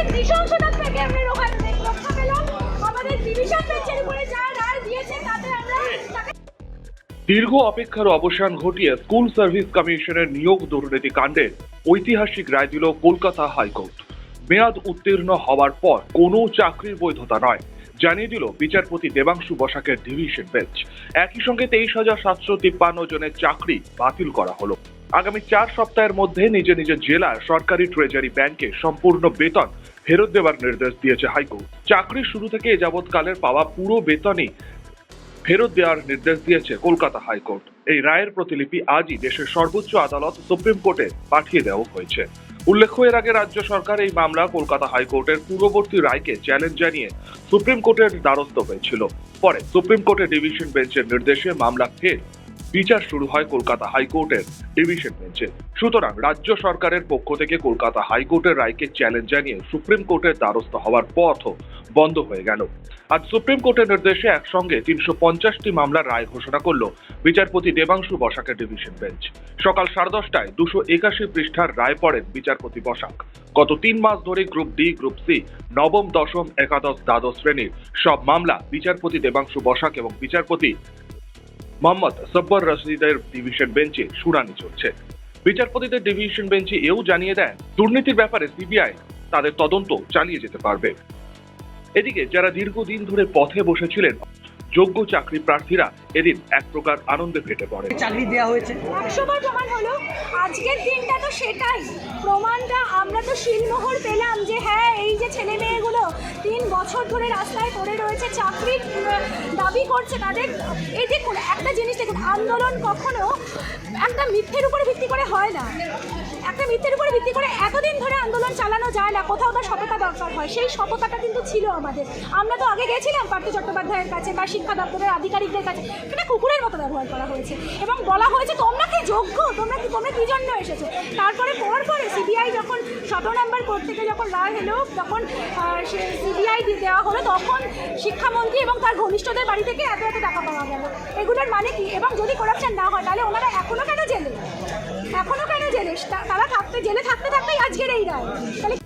আমাদের থেকে আমরা রক্ষা আমাদের ডিভিশন বেঞ্চের উপরে যা রায় দিয়েছে তাতে আমরা দীর্ঘ অপেক্ষার অবসান ঘটিয়ে স্কুল সার্ভিস কমিশনের নিয়োগ দুর্নীতি কাণ্ডে ঐতিহাসিক রায় দিল কলকাতা হাইকোর্ট। মেয়াদ উত্তীর্ণ হওয়ার পর কোনো চাকরির বৈধতা নয় জানিয়ে দিল বিচারপতি দেবাংশু বসাকের ডিভিশন বেঞ্চ একই সঙ্গে তেইশ হাজার সাতশো তিপ্পান্ন জনের চাকরি বাতিল করা হলো। আগামী চার সপ্তাহের মধ্যে নিজ নিজ জেলার সরকারি ট্রেজারি ব্যাংকে সম্পূর্ণ বেতন ফেরত দেওয়ার নির্দেশ দিয়েছে হাইকোর্ট। চাকরির শুরু থেকে যাবৎকালের পাওয়া পুরো বেতনই ফেরত দেওয়ার নির্দেশ দিয়েছে কলকাতা হাইকোর্ট। এই রায়ের প্রতিলিপি আজই দেশের সর্বোচ্চ আদালত সুপ্রিম কোর্টে পাঠিয়ে দেওয়া হয়েছে। উল্লেখ্য, এর আগে রাজ্য সরকার এই মামলা কলকাতা হাইকোর্টের পূর্ববর্তী রায়কে চ্যালেঞ্জ জানিয়ে সুপ্রিম কোর্টের দ্বারস্থ হয়েছিল। পরে সুপ্রিম কোর্টের ডিভিশন বেঞ্চের নির্দেশে মামলা ফের বিচার শুরু হয় কলকাতা হাইকোর্টের ডিভিশন বেঞ্চে। সুতরাং রাজ্য সরকারের পক্ষ থেকে কলকাতা হাইকোর্টের রায়কে চ্যালেঞ্জ জানিয়ে সুপ্রিম কোর্টের দ্বারস্থ হওয়ার পথও বন্ধ হয়ে গেল। আজ সুপ্রিম কোর্টের নির্দেশে একসঙ্গে তিনশো পঞ্চাশটি মামলার রায় ঘোষণা করল বিচারপতি দেবাংশু বসাকের ডিভিশন বেঞ্চ সকাল সাড়ে দশটায় দুশো একাশি পৃষ্ঠার রায় পড়েন বিচারপতি বসাক। গত তিন মাস ধরে গ্রুপ ডি, গ্রুপ সি, নবম, দশম, একাদশ, দ্বাদশ শ্রেণির সব মামলা বিচারপতি দেবাংশু বসাক এবং বিচারপতি মোহাম্মদ সব্বর রশিদের ডিভিশন বেঞ্চে শুনানি চলছে। বিচারপতিদের ডিভিশন বেঞ্চে এও জানিয়ে দেন, দুর্নীতির ব্যাপারে সিবিআই তাদের তদন্ত চালিয়ে যেতে পারবে। এদিকে যারা দীর্ঘদিন ধরে পথে বসেছিলেন, যোগ্য চাকরি প্রার্থীরা এদিন এক প্রকার আনন্দে ফেটে পড়ে। চাকরি দেওয়া হয়েছে। একশোবার প্রমাণ হলো। আজকের দিনটা তো সেটাই। প্রমাণটা আমরা তো শিলমোহর পেলাম যে হ্যাঁ এই যে ছেলে মেয়েগুলো তিন বছর ধরে রাস্তায় পড়ে রয়েছে চাকরির উম, দাবি করছে তাদের। এই দেখুন একটা জিনিস দেখুন আন্দোলন কখনো একটা মিথ্যের উপরে ভিত্তি করে হয় না। একটা মিথ্যের উপরে ভিত্তি করে এতদিন ধরে আন্দোলন চালানো যায় না কোথাও তার সততা দরকার হয়। সেই সততাটা কিন্তু ছিল আমাদের। আমরা তো আগে গেছিলাম পার্থ চট্টোপাধ্যায়ের কাছে বা শিক্ষা দপ্তরের আধিকারিকদের কাছে। সেটা কুকুরের মতো ব্যবহার করা হয়েছে। এবং বলা হয়েছে, তোমরা কি যোগ্য? তোমরা কি তোমরা কি জন্য এসেছ? তারপরে পর পরে সিবিআই যখন সতেরো নম্বর কোর্ট থেকে যখন রায় এলো, তখন সিবিআই দেওয়া হলো, তখন শিক্ষামন্ত্রী এবং তার ঘনিষ্ঠদের বাড়ি থেকে এত এত টাকা পাওয়া গেল। এগুলোর মানে কি? এবং যদি করাপশন না হয়, তাহলে ওনারা এখনও কেন জেলে? এখনও কেন জেলে? তারা থাকতে, জেলে থাকতে থাকতেই আজকের এই রায়। তাহলে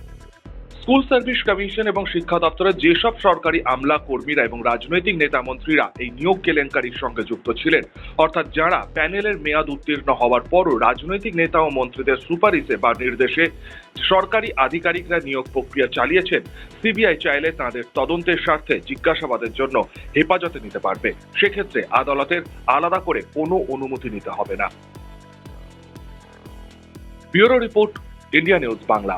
স্কুল সার্ভিস কমিশন এবং শিক্ষা দপ্তরের যেসব সরকারি আমলা কর্মীরা এবং রাজনৈতিক নেতা মন্ত্রীরা এই নিয়োগ কেলেঙ্কারির সঙ্গে যুক্ত ছিলেন, অর্থাৎ যারা প্যানেলের মেয়াদ উত্তীর্ণ হওয়ার পরও রাজনৈতিক নেতা ও মন্ত্রীদের সুপারিশে বা নির্দেশে সরকারি আধিকারিকরা নিয়োগ প্রক্রিয়া চালিয়েছেন, সিবিআই চাইলে তাদের তদন্তের স্বার্থে জিজ্ঞাসাবাদের জন্য হেফাজতে নিতে পারবে। সেক্ষেত্রে আদালতের আলাদা করে কোনো অনুমতি নিতে হবে না। Bureau report, India news Bangla.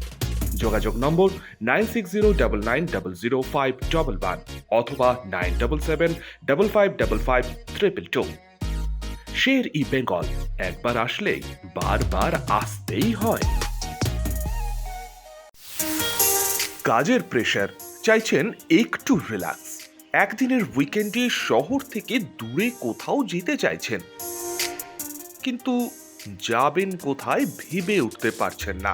যোগাযোগ নম্বর nine six zero double nine double zero five double one অথবা nine double seven double five double five triple two. Sher e Bengal, একবার আসলেই বারবার আসতেই হয়। কাজের প্রেশার চাইছেন একটু রিল্যাক্স একদিনের উইকেন্ডে শহর থেকে দূরে কোথাও যেতে চাইছেন। কিন্তু যাবেন কোথায় ভেবে উঠতে পারছেন না।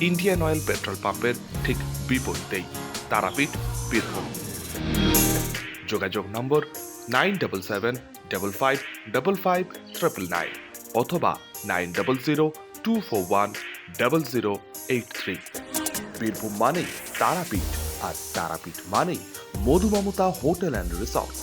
Indian Oil petrol পাম্পের ঠিক বিপরীতেই তারাপীঠ, বীরভূম। যোগাযোগ number nine double seven double five double five triple nine অথবা nine double zero two four one double zero eight three. Birbhum মানেই তারাপীঠ আর তারাপীঠ মানেই Madhu Mamata hotel and resort.